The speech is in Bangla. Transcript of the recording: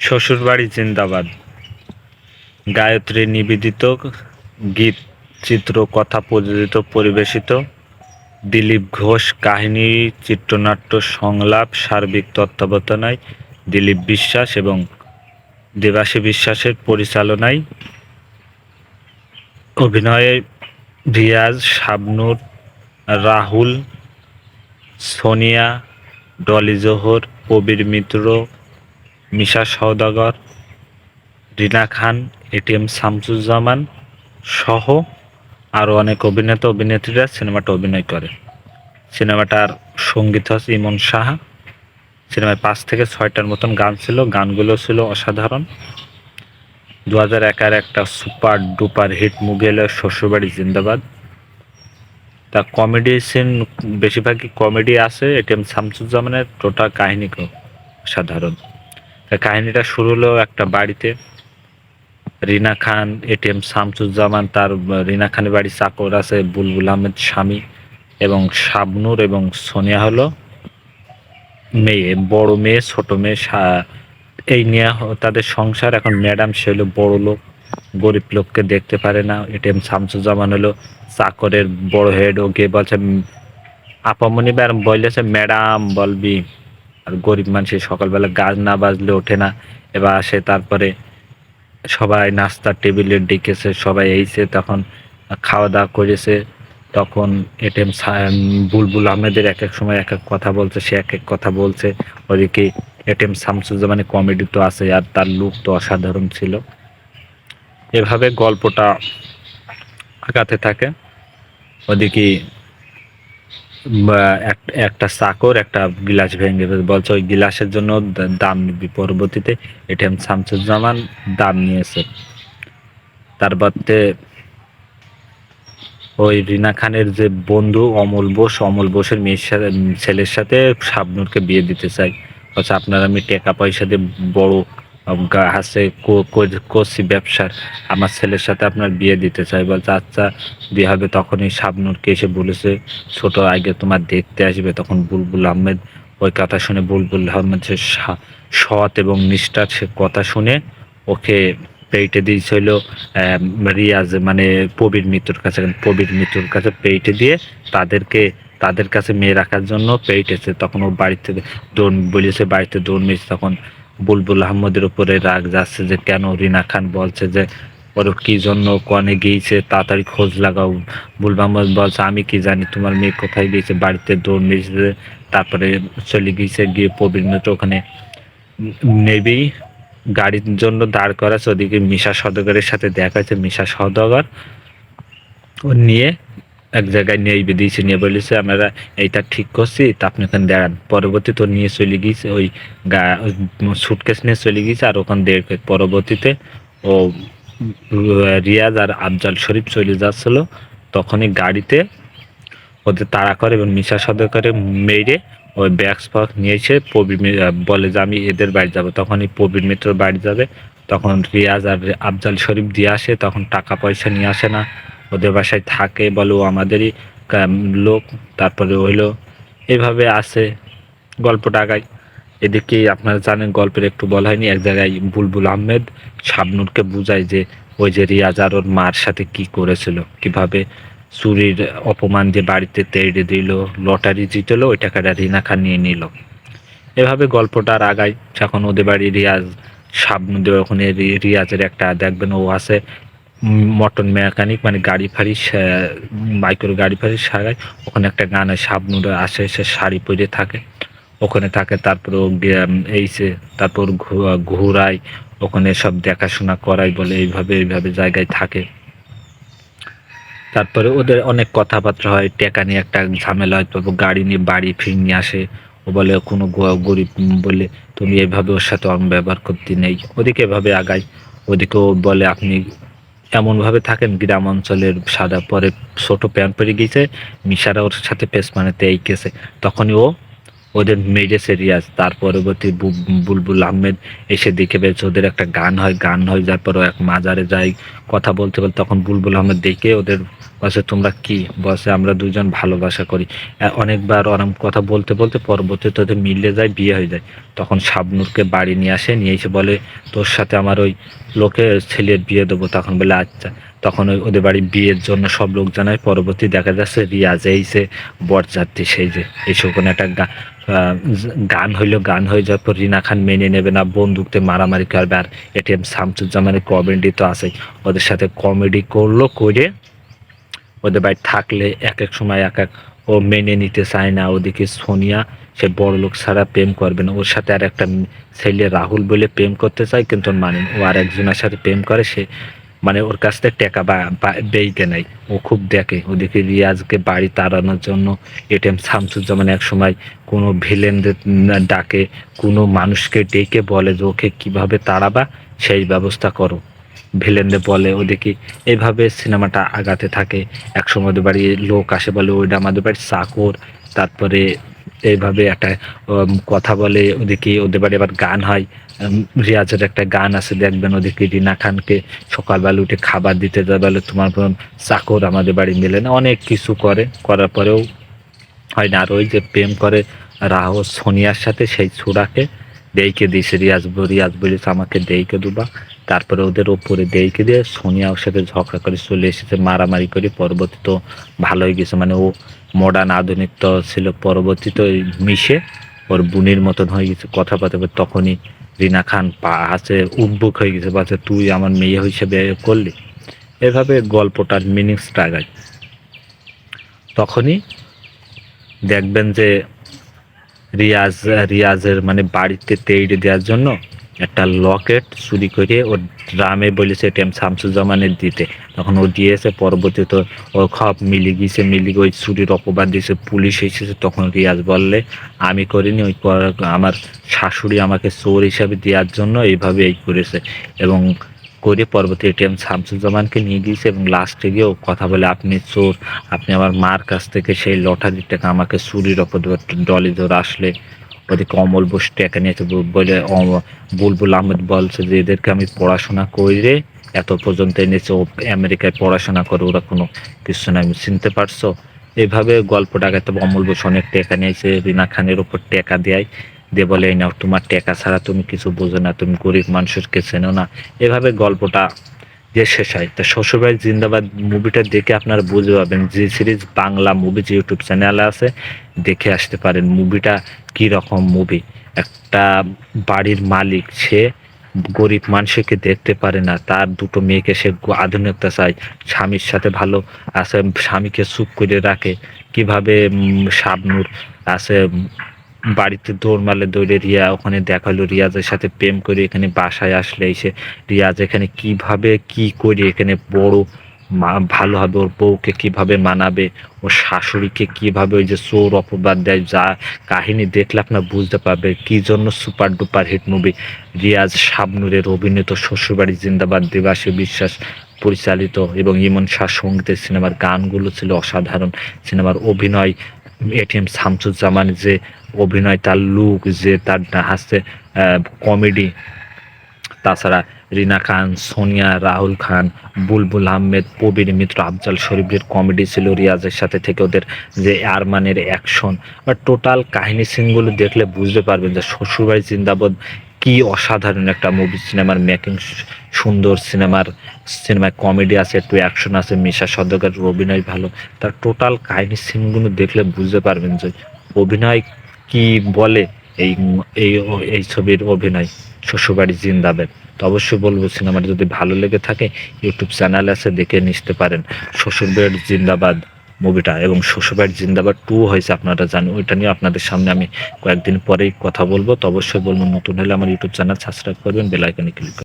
শ্বশুরবাড়ি জিন্দাবাদ। গায়ত্রী নিবেদিত, গীত, চিত্র, কথা প্রযোজিত, পরিবেশিত। দিলীপ ঘোষ, কাহিনী, চিত্রনাট্য, সংলাপ, সার্বিক তত্ত্বাবধানায় দিলীপ বিশ্বাস এবং দেবাশী বিশ্বাসের পরিচালনায় অভিনয়ে Riaz, Shabnur, Rahul, Sonia, Dolly Johor Kabir Mitra Misha Sawdagar, Rina Khan A T M Shamsuzzaman সহ আরও অনেক অভিনেতা, অভিনেত্রীরা সিনেমাটা অভিনয় করে। সিনেমাটার সংগীত হচ্ছে ইমন সাহা। সিনেমায় পাঁচ থেকে ছয়টার মতন গান ছিল, গানগুলো ছিল অসাধারণ। দু হাজার একার একটা সুপার ডুপার হিট মুভি এলো শ্বশুরবাড়ি জিন্দাবাদ। তা কমেডি সিন, বেশিরভাগই কমেডি আছে এটিএম শামসুজ্জামানের, টোটাল কাহিনী খুব সাধারণ কাহিনীটা শুরু হলো একটা বাড়িতে। রিনা খান এটিএম শামসুজ্জামান তার রিনা খানের বাড়ি চাকর আছে বুলবুল আহমেদ স্বামী এবং শাবনুর এবং সোনিয়া হলো মেয়ে বড় মেয়ে ছোট মেয়ে এই নিয়ে তাদের সংসার। এখন ম্যাডাম সে হলো বড় লোক গরিব লোককে দেখতে পারে না। এটিএম শামসুজ্জামান হলো চাকরের বড় হেড ও গিয়ে বলছে "উম, আপামনি বার বলেছে ম্যাডাম বলবি আর গরিব মানুষের সকালবেলা গাছ না বাজলে ওঠে না। এবার আসে তারপরে সবাই নাস্তার টেবিলে ডেকেছে, সবাই এইছে তখন খাওয়া দাওয়া করেছে। তখন এটিএম বুলবুল আহমেদের এক এক সময় এক এক কথা বলছে, সে এক এক কথা বলছে। ওদিকে এটিএম শামসুজ্জামানের কমেডি তো আছে আর তার লুক তো অসাধারণ ছিল। এভাবে গল্পটা আগাতে থাকে। ওদিকে একটা চাকর, একটা গিলাস ভেঙে বলছে, ওই গিলাসের জন্য দাম নিবি পরবর্তীতে। এটিএম শামসুজ্জামান দাম নিয়েছে। তারপরে ওই রিনা খানের যে বন্ধু অমল বোস, অমল বোসের মেয়ের সাথে, ছেলের সাথে শাবনুরকে বিয়ে দিতে চাই বলছে, আপনার আমি টাকা পয়সা দিয়ে বড় কো- করছি ব্যবসার। আমার ছেলের সাথে আপনার বিয়ে দিতে চাই। বলছে আচ্ছা বিয়ে হবে তখনই। শাবনুরকে এসে বলেছে, ছোট, আগে তোমার দেখতে আসবে। তখন বুলবুল আহমেদ ওই কথা শুনে বুলবুল আহমেদ সে, সৎ এবং নিষ্ঠার সে কথা শুনে ওকে পেইটে দিয়েছিল রিয়াজ মানে প্রবীর মিত্রর কাছে, প্রবীর মিত্রর কাছে পেইটে দিয়ে তাদেরকে, তাদের কাছে মেয়ে রাখার জন্য পেইটেছে তখন ও বাড়িতে দৌড়, বলেছে, বাড়িতে দৌড় মেয়েছে তখন বুলবুল আহমদের উপরে রাগ যাচ্ছে যে, কেন রিনা খান বলছে যে, ওর কি জন্য, কনে গিয়েছে, তাড়াতাড়ি খোঁজ লাগাও। বুলবুল আহমদ বলছে, আমি কি জানি, তোমার মেয়ে কোথায় গিয়েছে? বাড়িতে দৌড় মেরেছে, তারপরে চলে গিয়েছে, গিয়ে মিত্র ওখানে নেবেই গাড়ির জন্য দাঁড় করাছে ওদিকে মিশা সদগরের সাথে দেখা হয়েছে, মিশা সদগর ও নিয়ে এক জায়গায় নিয়ে বেরিয়েছে নিয়ে বলেছে, আমরা এইটা ঠিক করছি, তা আপনি ওখানে দাঁড়ান। পরবর্তীতে ও নিয়ে চলে গিয়েছে, ওই গা সুটকেস নিয়ে চলে গিয়েছে, আর ওখান দিয়ে পরবর্তীতে ও, রিয়াজ আর আফজাল শরীফ চলে যাচ্ছিল। তখনই গাড়িতে ওদের তাড়া করে এবং মিশা সদকারে মেরে ওই ব্যাগস ফ্যাগ নিয়েছে, প্রবীর মি- বলে যে, আমি এদের বাড়ি যাব। তখনই প্রবীর মিত্রর বাড়ি যাবে। তখন রিয়াজ আর আফজাল শরীফ দিয়ে আসে, তখন টাকা পয়সা নিয়ে আসে না। ওদের বাসায় থাকে, বলে আমাদেরই লোক, তারপরে হইল, এভাবে আসে গল্পটা আগায় এদিকে আপনারা জানেন গল্পের একটু বলা হয়নি, এক জায়গায় বুলবুল আহমেদ শাবনুরকে বুঝায় যে, ওই যে রিয়াজ আর ওর মার সাথে কি করেছিল, কীভাবে চুরির অপমান যে বাড়িতে তেড়ে দিল, লটারি জিতলো, ওই টাকাটা রিনা খান নিয়ে নিল। এভাবে গল্পটার আগায় যখন ওদের বাড়ি রিয়াজ শাবনুদের ওখানে রিয়াজের একটা দেখবেন ও আছে মটন মেকানিক মানে গাড়ি ফাড়ি বাইকের গাড়ি ফাড়ি সারায় ওখানে একটা গানে শাবনুর আসে, সে শাড়ি পরে থাকে। ওখানে থাকে, তারপর এই সে তারপর ঘুরায়। ওখানে সব দেখাশোনা করাই বলে এইভাবে এইভাবে জায়গায় থাকে। তারপরে ওদের অনেক কথাবার্তা হয়, টেকা নিয়ে একটা ঝামেলা হয় তারপর গাড়ি নিয়ে বাড়ি ফিরে নিয়ে আসে। ও বলে, কোনো গরিব বলে তুমি এইভাবে ওর সাথে অন ব্যবহার করতে নেই। ওদিকে এভাবে আগায়। ওদিকেও বলে, আপনি এমনভাবে থাকেন গ্রাম অঞ্চলের সাদা পরে ছোট প্যান্ট পরে গিয়েছে মিশারা ওর সাথে পেস মানেতে এই গেছে। তখনই ও ওদের মেরেছে রিয়াজ তার পরবর্তী বুলবুল আহমেদ এসে দেখে পেয়েছে ওদের একটা গান হয় গান হয় যার পর এক মাজারে যাই কথা বলতে বলতে তখন বুলবুল আহমেদ দেখে ওদের বসে, তোমরা কি? বসে, আমরা দুজন ভালোবাসা করি। অনেকবার ওরম কথা বলতে বলতে পরবর্তীতে ওদের মিলে যায়, বিয়ে হয়ে যায়। তখন শাবনুরকে বাড়ি নিয়ে আসে, নিয়ে এসে বলে, তোর সাথে আমার ওই লোকে ছেলের বিয়ে দেবো। তখন বলে আচ্ছা। তখন ওদের বাড়ি বিয়ের জন্য সব লোক জানায়। পরবর্তী দেখা যাচ্ছে রিয়াজ, এই যে বরযাত্রী, সেই যে, এইসব কোনো একটা গান হইল, গান হয়ে যাওয়ার পর রিনা খান মেনে নেবে না, বন্দুকতে মারামারি করবে। আর এটিএম শামসুজ্জামানের কমেডি তো আছে ওদের সাথে কমেডি করল করে ওদের বাড়ি থাকলে এক এক সময় এক এক ও মেনে নিতে চায় না। ওদিকে সোনিয়া, সে বড় লোক ছাড়া প্রেম করবে না। ওর সাথে আর একটা ছেলে রাহুল বলে প্রেম করতে চায়, কিন্তু মানে ও আর একজনের সাথে প্রেম করে, সে মানে ওর কাছ থেকে টাকা বেইতে নাই? ও খুব দেখে। ওদিকে রিয়াজকে বাড়ি তাড়ানোর জন্য এটিএম শামসুজ্জামান এক সময় কোনো ভিলেনদের ডাকে, কোনো মানুষকে ডেকে বলে যে, ওকে কীভাবে তাড়াবা? সেই ব্যবস্থা করো। ভিলেনদের বলে ওদিকে এইভাবে সিনেমাটা আগাতে থাকে। এক সময় ওদের বাড়ি লোক আসে বলে, ওইটা আমাদের বাড়ির চাকর। তারপরে এইভাবে একটা কথা বলে ওদিকে ওদের বাড়ি আবার গান হয়। রিয়াজের একটা গান আছে, দেখবেন ওদিকে রিনা খানকে সকালবেলা উঠে খাবার দিতে বলে তোমার বোন চাকর আমাদের বাড়ি মেলে না, অনেক কিছু করে, করার পরেও হয় না। আর ওই যে প্রেম করে রাহ সোনিয়ার সাথে সেই ছুরাকে দেইকে দিয়েছে, রিয়াজ রিয়াজ বলেছে, আমাকে দেইকে দুবা। তারপরে ওদের ওপরে দেইকে দিয়ে সোনিয়া ওর সাথে ঝগড়া করে চলে এসেছে, মারামারি করে, পরবর্তী তো ভালো হয়ে গেছে। মানে ও মডার্ন আধুনিক তো ছিল, পরবর্তী তো মিশে, ওর বুনির মতন হয়ে গেছে কথা বলতে তখনই রিনা খান পা আছে উদ্বুক হয়ে গেছে বা তুই আমার মেয়ে হিসেবে করলি? এভাবে গল্পটার মিনিংসটা আগায় তখনই দেখবেন যে রিয়াজ, রিয়াজের মানে বাড়িতে তেইড়ে দেওয়ার জন্য একটা লকেট চুরি করে ও ড্রামে বলেছে টেম শামসুজ্জামানের দিতে। তখন ও দিয়েছে, পরবর্তীতে ও সব মিলি গিয়েছে, মিলি ওই চুরির অপবাদ দিয়েছে, পুলিশ এসেছে, তখন রিয়াজ বললে, আমি করিনি, ওই আমার শাশুড়ি আমাকে চোর হিসাবে দেওয়ার জন্য এইভাবে এই করেছে। এবং করে পরবর্তী এটিএম শামসুজ্জামানকে নিয়ে গিয়েছে এবং লাস্টে গিয়েও কথা বলে, আপনি চোর, আপনি আমার মার কাছ থেকে সেই লটারির টাকা আমাকে চুরির অপর ডলি ধরে আসলে। ওদিকে অমল বোস টাকা নিয়েছে বলে বুলবুল আহমেদ বলছে যে এদেরকে আমি পড়াশোনা করে এত পর্যন্ত এনেছে, ও আমেরিকায় পড়াশোনা করে, ওরা কোনো কিছু না। আমি চিনতে পারছ? এইভাবে গল্পটা আগাতে অমল বোস অনেক টাকা নিয়েছে রিনা খানের ওপর টাকা দেয়। দিয়ে বলে, এই নাও, তোমার টাকা ছাড়া তুমি কিছু বোঝো না। তুমি গরিব মানুষকে চেনো না। এভাবে গল্পটা যে শেষ হয়। তা শ্বশুরবাড়ি জিন্দাবাদ মুভিটা দেখে আপনারা বুঝতে পারবেন যে সিরিজ বাংলা মুভি যে ইউটিউব চ্যানেলে আছে, দেখে আসতে পারেন মুভিটা কি রকম মুভি। একটা বাড়ির মালিক, সে গরিব মানুষকে দেখতে পারে না, তার দুটো মেয়েকে সে আধুনিকতা চায়, স্বামীর সাথে ভালো আছে, স্বামীকে চুপ করে রাখে। কীভাবে শাবনুর আছে বাড়িতে দৌড় মারলে দৌড়ে রিয়া, ওখানে দেখাল রিয়াজের সাথে প্রেম করে এখানে বাসায় আসলে, এসে রিয়াজ এখানে কীভাবে কি করে এখানে বড় ভালো হবে, ওর বউকে কীভাবে মানাবে, ওর শাশুড়িকে কীভাবে ওই যে চোর অপবাদ দেয়, যা কাহিনী দেখলে আপনার বুঝতে পারবে কি জন্য super duper hit movie. Riaz শাবনুরের অভিনীত শ্বশুরবাড়ি জিন্দাবাদ দেবাশী বিশ্বাস পরিচালিত এবং ইমন শাহ সঙ্গীতের সিনেমার গানগুলো ছিল অসাধারণ। সিনেমার অভিনয় এটিএম শামসুজ্জামান যে অভিনয়, তার লুক যে, তার হাসতে কমেডি তাছাড়া রিনা খান, সোনিয়া, রাহুল খান, বুলবুল আহমেদ, প্রবীর মিত্র, আফজাল শরীফের কমেডি ছিল রিয়াজের সাথে থেকে ওদের যে আরমানের অ্যাকশন বা টোটাল কাহিনী সিনগুলো দেখলে বুঝতে পারবেন যে শ্বশুরবাড়ি জিন্দাবাদ কি অসাধারণ একটা মুভি সিনেমার মেকিং সুন্দর সিনেমার সিনেমায় কমেডি আছে, একটু অ্যাকশন আছে, মিশা সদকের, অভিনয় ভালো। তার টোটাল কাহিনী সিনগুলো দেখলে বুঝতে পারবেন যে অভিনয় কি বলে এই এই এই ছবির অভিনয়। শ্বশুরবাড়ি জিন্দাবাদ। তো অবশ্যই বলব সিনেমাটা যদি ভালো লেগে থাকে ইউটিউব চ্যানেল আছে, দেখে নিতে পারেন। শ্বশুরবাড়ি জিন্দাবাদ। মুভিটা এবং শ্বশুরবাড়ি জিন্দাবাদ টু হয়েছে আপনারা জানেন, ওইটা নিয়ে আপনাদের সামনে আমি কয়েকদিন পরেই কথা বলব। তো অবশ্যই বলব, নতুন হলে আমার ইউটিউব চ্যানেল সাবস্ক্রাইব করবেন বেলাইকনে ক্লিক